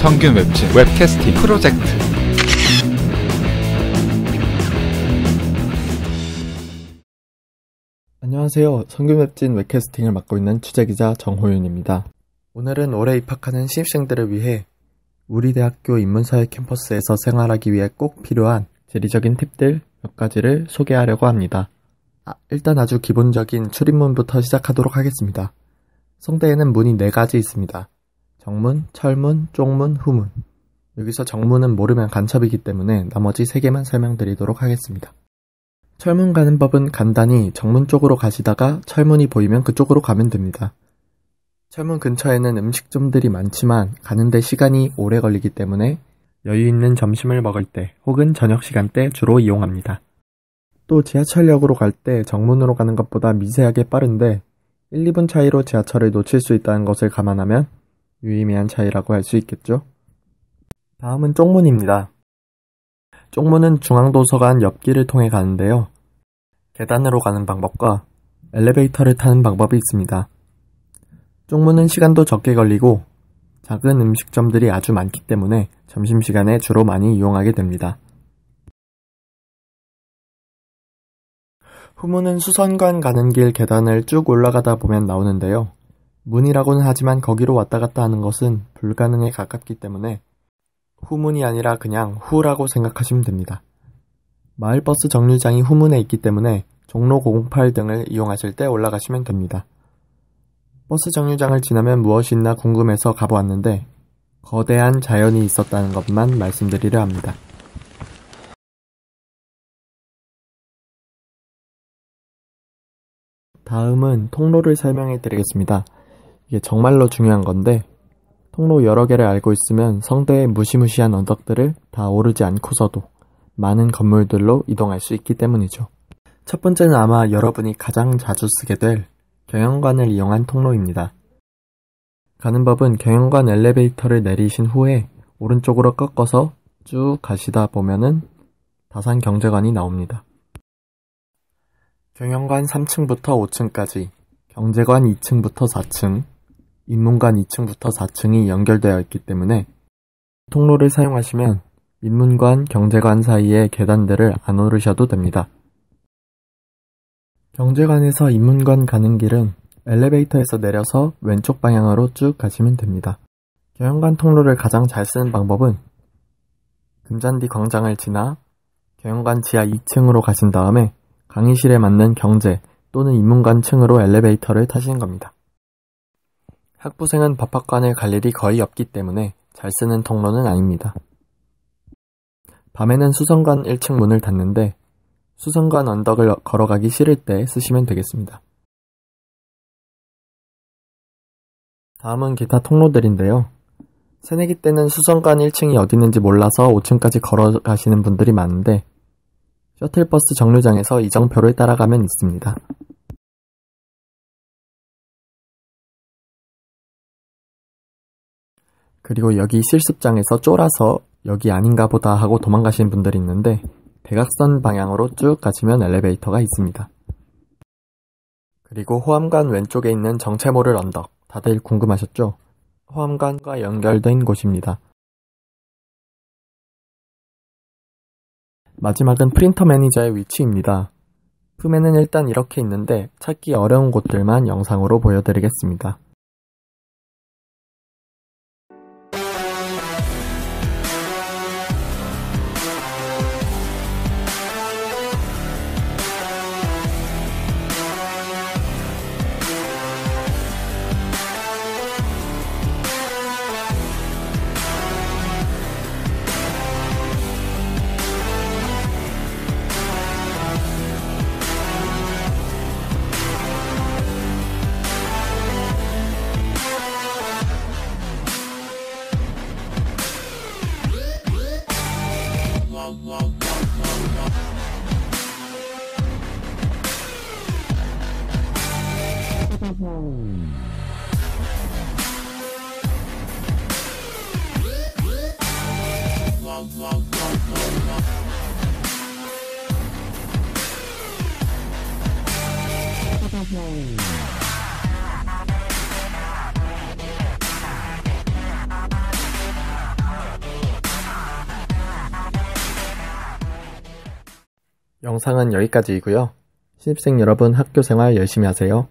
성균 웹진 웹캐스팅 프로젝트 안녕하세요. 성균 웹진 웹캐스팅을 맡고 있는 취재기자 정호윤입니다. 오늘은 올해 입학하는 신입생들을 위해 우리 대학교 인문사회 캠퍼스에서 생활하기 위해 꼭 필요한 재리적인 팁들 몇 가지를 소개하려고 합니다. 아, 일단 아주 기본적인 출입문부터 시작하도록 하겠습니다. 성대에는 문이 네 가지 있습니다. 정문, 철문, 쪽문, 후문. 여기서 정문은 모르면 간첩이기 때문에 나머지 세 개만 설명드리도록 하겠습니다. 철문 가는 법은 간단히 정문 쪽으로 가시다가 철문이 보이면 그쪽으로 가면 됩니다. 철문 근처에는 음식점들이 많지만 가는데 시간이 오래 걸리기 때문에 여유 있는 점심을 먹을 때 혹은 저녁 시간대 주로 이용합니다. 또 지하철역으로 갈 때 정문으로 가는 것보다 미세하게 빠른데 1, 2분 차이로 지하철을 놓칠 수 있다는 것을 감안하면 유의미한 차이라고 할 수 있겠죠? 다음은 쪽문입니다. 쪽문은 중앙도서관 옆길을 통해 가는데요. 계단으로 가는 방법과 엘리베이터를 타는 방법이 있습니다. 쪽문은 시간도 적게 걸리고 작은 음식점들이 아주 많기 때문에 점심시간에 주로 많이 이용하게 됩니다. 후문은 수선관 가는 길 계단을 쭉 올라가다 보면 나오는데요. 문이라고는 하지만 거기로 왔다 갔다 하는 것은 불가능에 가깝기 때문에 후문이 아니라 그냥 후라고 생각하시면 됩니다. 마을버스 정류장이 후문에 있기 때문에 종로 08 등을 이용하실 때 올라가시면 됩니다. 버스 정류장을 지나면 무엇이 있나 궁금해서 가보았는데 거대한 자연이 있었다는 것만 말씀드리려 합니다. 다음은 통로를 설명해 드리겠습니다. 이게 정말로 중요한 건데 통로 여러 개를 알고 있으면 성대의 무시무시한 언덕들을 다 오르지 않고서도 많은 건물들로 이동할 수 있기 때문이죠. 첫 번째는 아마 여러분이 가장 자주 쓰게 될 경영관을 이용한 통로입니다. 가는 법은 경영관 엘리베이터를 내리신 후에 오른쪽으로 꺾어서 쭉 가시다 보면은 다산 경제관이 나옵니다. 경영관 3층부터 5층까지, 경제관 2층부터 4층, 인문관 2층부터 4층이 연결되어 있기 때문에 통로를 사용하시면 인문관, 경제관 사이의 계단들을 안 오르셔도 됩니다. 경제관에서 인문관 가는 길은 엘리베이터에서 내려서 왼쪽 방향으로 쭉 가시면 됩니다. 경영관 통로를 가장 잘 쓰는 방법은 금잔디 광장을 지나 경영관 지하 2층으로 가신 다음에 강의실에 맞는 경제 또는 인문관 층으로 엘리베이터를 타시는 겁니다. 학부생은 법학관을 갈 일이 거의 없기 때문에 잘 쓰는 통로는 아닙니다. 밤에는 수성관 1층 문을 닫는데 수성관 언덕을 걸어가기 싫을 때 쓰시면 되겠습니다. 다음은 기타 통로들인데요. 새내기 때는 수성관 1층이 어디 있는지 몰라서 5층까지 걸어가시는 분들이 많은데 셔틀버스 정류장에서 이정표를 따라가면 있습니다. 그리고 여기 실습장에서 쫄아서 여기 아닌가 보다 하고 도망가시는 분들이 있는데 대각선 방향으로 쭉 가시면 엘리베이터가 있습니다. 그리고 호암관 왼쪽에 있는 정체 모를 언덕 다들 궁금하셨죠? 호암관과 연결된 곳입니다. 마지막은 프린터 매니저의 위치입니다. 품에는 일단 이렇게 있는데 찾기 어려운 곳들만 영상으로 보여드리겠습니다. 영상은 여기까지이고요. 신입생 여러분 학교 생활 열심히 하세요.